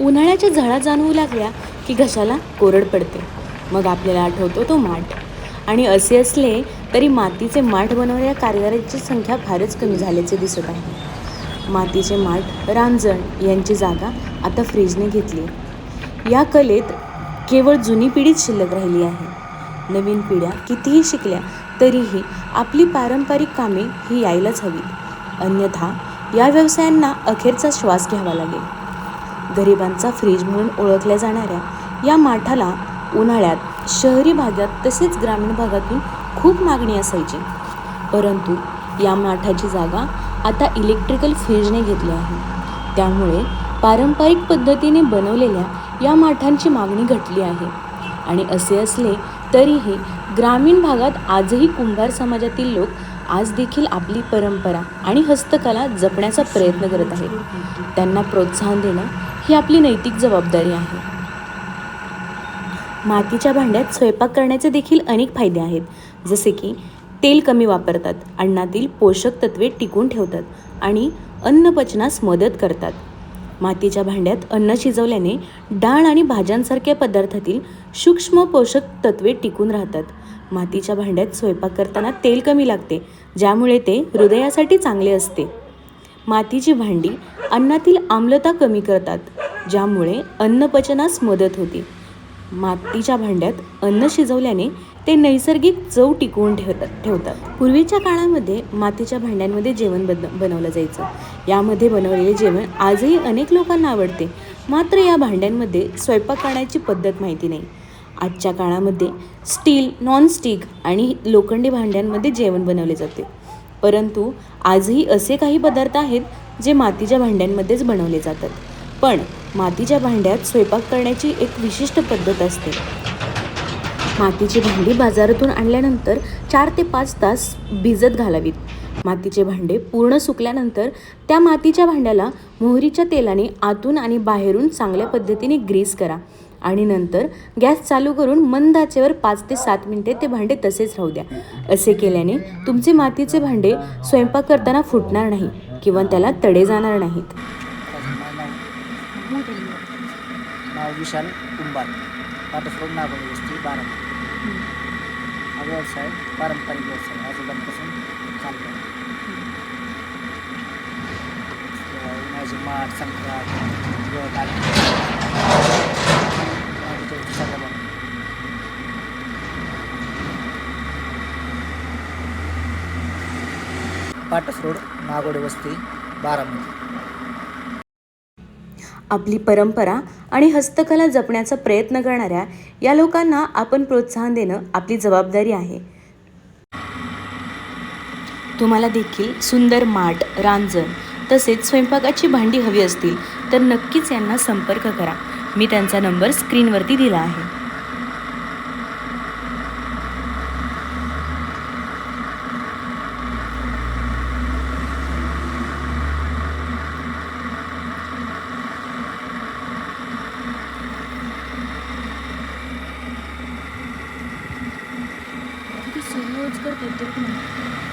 उन्हाळ्याच्या झळा जाणवू लागल्या की घशाला कोरड पडते. मग आपल्याला आठवतो तो माठ. आणि असे असले तरी मातीचे माठ बनवणाऱ्या कारागिरांची संख्या फारच कमी झाल्याचे दिसत आहे. मातीचे माठ रांजण यांची जागा आता फ्रीजने घेतली या कलेत केवळ जुनी पिढीच शिल्लक राहिली आहे. नवीन पिढ्या कितीही शिकल्या तरीही आपली पारंपरिक कामे ही यायलाच हवीत. अन्यथा या व्यवसायांना अखेरचा श्वास घ्यावा लागेल. गरिबांचा फ्रीज म्हणून ओळखल्या जाणाऱ्या या माठाला उन्हाळ्यात शहरी भागात तसेच ग्रामीण भागातून खूप मागणी असायची. परंतु या माठाची जागा आता इलेक्ट्रिकल फ्रीजने घेतली आहे. त्यामुळे पारंपरिक पद्धतीने बनवलेल्या या माठांची मागणी घटली आहे. आणि असे असले तरीही ग्रामीण भागात आजही कुंभार समाजातील लोक आज देखील आपली परंपरा आणि हस्तकला जपण्याचा प्रयत्न करत आहेत. त्यांना प्रोत्साहन देणं ही आपली नैतिक जबाबदारी आहे. मातीच्या भांड्यात स्वयंपाक करण्याचे देखील अनेक फायदे आहेत. जसे की तेल कमी वापरतात अन्नातील पोषक तत्वे टिकून ठेवतात आणि अन्नपचनास मदत करतात. मातीच्या भांड्यात अन्न शिजवल्याने डाळ आणि भाज्यांसारख्या पदार्थातील सूक्ष्म पोषक तत्वे टिकून राहतात. मातीच्या भांड्यात स्वयंपाक करताना तेल कमी लागते ज्यामुळे ते हृदयासाठी चांगले असते. मातीची भांडी अन्नातील आम्लता कमी करतात ज्यामुळे अन्नपचनास मदत होते. मातीच्या भांड्यात अन्न शिजवल्याने ते नैसर्गिक चव टिकवून ठेवतात ठेवतात. पूर्वीच्या काळामध्ये मातीच्या भांड्यांमध्ये जेवण बन बनवलं जायचं. यामध्ये बनवलेले जेवण आजही अनेक लोकांना आवडते. मात्र या भांड्यांमध्ये स्वयंपाक करण्याची पद्धत माहिती नाही. आजच्या काळामध्ये स्टील नॉनस्टिक आणि लोखंडी भांड्यांमध्ये जेवण बनवले जाते. परंतु आजही असे काही पदार्थ आहेत जे मातीच्या भांड्यांमध्येच बनवले जातात. पण मातीच्या भांड्यात स्वयंपाक करण्याची एक विशिष्ट पद्धत असते. मातीची भांडी बाजारातून आणल्यानंतर चार ते पाच तास भिजत घालावीत. मातीचे भांडे पूर्ण सुकल्यानंतर त्या मातीच्या भांड्याला मोहरीच्या तेलाने आतून आणि बाहेरून चांगल्या पद्धतीने ग्रीस करा आणि नंतर गॅस चालू करून मंद आचेवर पाच ते सात मिनिटे ते भांडे तसेच राहू द्या. असे केल्याने तुमचे मातीचे भांडे स्वयंपाक करताना फुटणार नाही किंवा त्याला तडे जाणार नाहीत. नाव विशाल कुंभार. पाटसरोड नागोली वस्ती बारामती. हा व्यवसाय पारंपरिक व्यवसाय आजोबांपासून चालतो उन्हाळ्याची माठ संक्रांत गट आणि पाटस रोड नागोडे वस्ती बारामती. आपली परंपरा आणि हस्तकला जपण्याचा प्रयत्न करणाऱ्या या लोकांना आपण प्रोत्साहन देणं आपली जबाबदारी आहे. तुम्हाला देखील सुंदर माठ रांजण तसेच स्वयंपाकाची भांडी हवी असतील तर नक्कीच यांना संपर्क करा. मी त्यांचा नंबर स्क्रीनवरती दिला आहे. यूज करतो पण